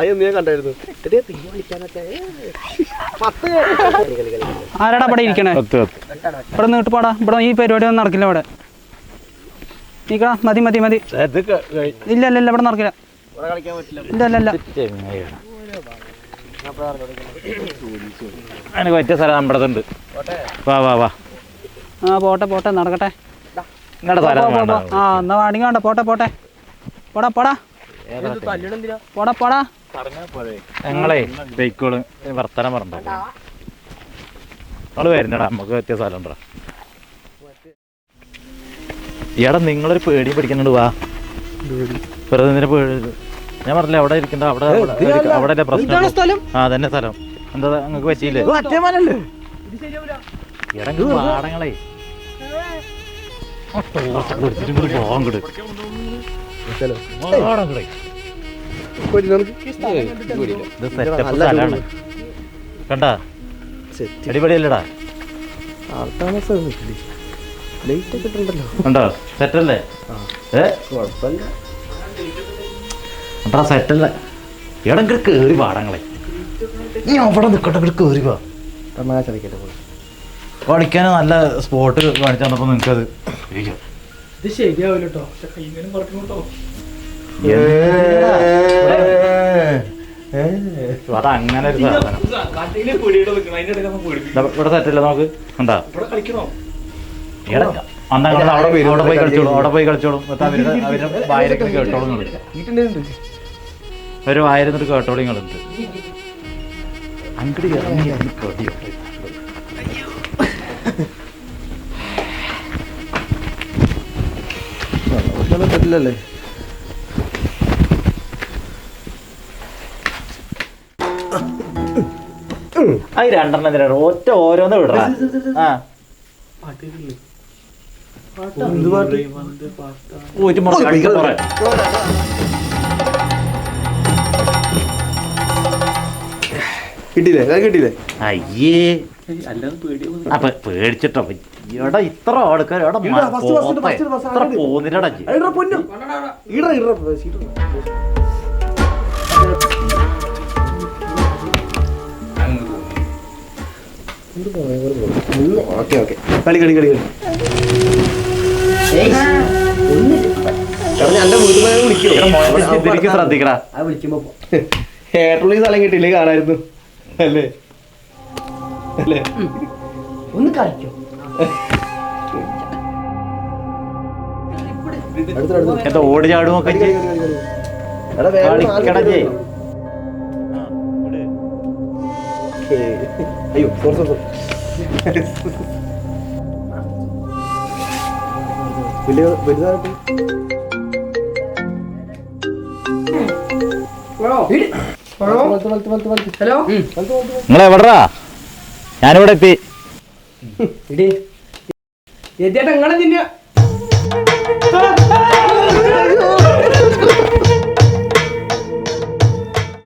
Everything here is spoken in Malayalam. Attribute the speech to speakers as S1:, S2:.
S1: അയ്യോ ഞാൻ കണ്ടായിരുന്നു.
S2: ആരാടാ ഇവിടെ ഇരിക്കണേ? ഇവിടെ നീട്ട് പോടാ. ഇവിടെ ഈ പരിപാടി ഒന്നും നടക്കില്ല ഇവിടെ. നീക്കടാ മതി മതി മതി. ഇല്ല ഇല്ല ഇല്ല ഇവിടെ നടക്കില്ല.
S1: ഇവിടെ കളിക്കാൻ പറ്റില്ല.
S2: ഇല്ല ഇല്ല ഇല്ല.
S3: ചെങ്ങായിയാണ്. അതിന് പറ്റിയ സ്ഥലം നമ്മുടെ ഉണ്ട് വാ വാ വാ
S2: ആ പോട്ടെ പോട്ടെ നടക്കട്ടെ. ആ എന്നാ വാണിങ് വേണ്ട പോട്ടെ പോട്ടെ. പോടാ പോടാ. പോടാ പോടാ
S3: ഞങ്ങളെ ബൈക്കോൾ വർത്തനം പറഞ്ഞോ നമ്മൾ വരുന്നടാ നമുക്ക് പറ്റിയ സ്ഥലം ഉണ്ടോ ഇയാടെ നിങ്ങളൊരു പേടി പിടിക്കുന്നുണ്ട് വാ വെറുതെ എന്തിനാ പേടി ഞാൻ പറഞ്ഞില്ല അവിടെ ഇരിക്കണ്ട അവിടെ അവിടെ ഇരിക്ക- അവിടെ അല്ലേ പ്രശ്നം ആ തന്നെ സ്ഥലം എന്താ നിങ്ങക്ക് പറ്റിയില്ലേ ഇടങ്ങ് പാടങ്ങളെ
S1: പോയിട്ട് നമുക്ക്
S3: ഇത് സെറ്റപ്പ് സ്ഥലമാണ്. കണ്ടാ?
S1: സെറ്റ്
S3: അടിപൊളിയല്ലടാ.
S1: ആൾത്താമസം ലൈറ്റ് ഒക്കെ ഇട്ടുണ്ടല്ലോ.
S3: കണ്ടോ? സെറ്റല്ലേ ഏ?
S1: കുഴപ്പമില്ല.
S3: കണ്ടാ സെറ്റല്ല കേറി പാടങ്ങളെ നീ അവിടെ നിൽക്കട്ടെ കേറി വാ.
S1: തമാശ കളിക്കട്ടെ പോയി.
S3: കളിക്കാൻ നല്ല സ്പോട്ട് കാണിച്ചു തന്നപ്പോ നിങ്ങൾക്കത്
S2: ഇത് ശരിയാവില്ല കേട്ടോ കൈകാര്യം പറഞ്ഞു കേട്ടോ
S3: അത് അങ്ങനെ ഒരു സാധനം. ദാ ഇവിടെ സെറ്റല്ലേ നമുക്ക്. കണ്ടാ? എടാ, അന്നാ നിങ്ങൾ അവിടെ പോയി അവിടെ പോയി കളിച്ചോളൂ അവിടെ പോയി കളിച്ചോളൂ. എന്നിട്ട് അവരുടെ കേട്ടോളൂ ഒരു വായിരുന്നിട്ട് കേട്ടോളൂ അങ്ങോട്ട് ഇറങ്ങി
S1: പറ്റില്ലല്ലേ
S3: അത് രണ്ടെണ്ണം എന്തിനാണ് ഒറ്റ ഓരോന്ന് വിടറ. ആ. പറയാം
S1: കിട്ടിയില്ലേ? അത്
S3: അപ്പൊ പേടിച്ചിട്ടോ. ഇവിടെ ഇത്ര ആൾക്കാർ
S1: first,
S3: ഇത്ര
S1: പൊന്നു. ഇട ഇട സീറ്റ് ഓക്കെ ഓക്കെ. കളി കളി കളി
S3: ശ്രദ്ധിക്കടാ.
S1: ഏട്ടുള്ള സ്ഥലം കിട്ടിയില്ലേ? കാണായിരുന്നു അല്ലേ? അല്ലേ?
S2: ഒന്ന്
S1: അടുത്ത
S3: എന്താ ഓടി ചാടുമൊക്കെ കളിക്കടാ.
S1: അയ്യോ സോറി സോറി വലിയ വലുതായിട്ട്.
S2: ഹലോ?
S3: നിങ്ങൾ എവിടാ ഞാനിവിടെ എത്തി.
S2: എത്തിയിട്ട് എങ്ങനെ തിന്നാ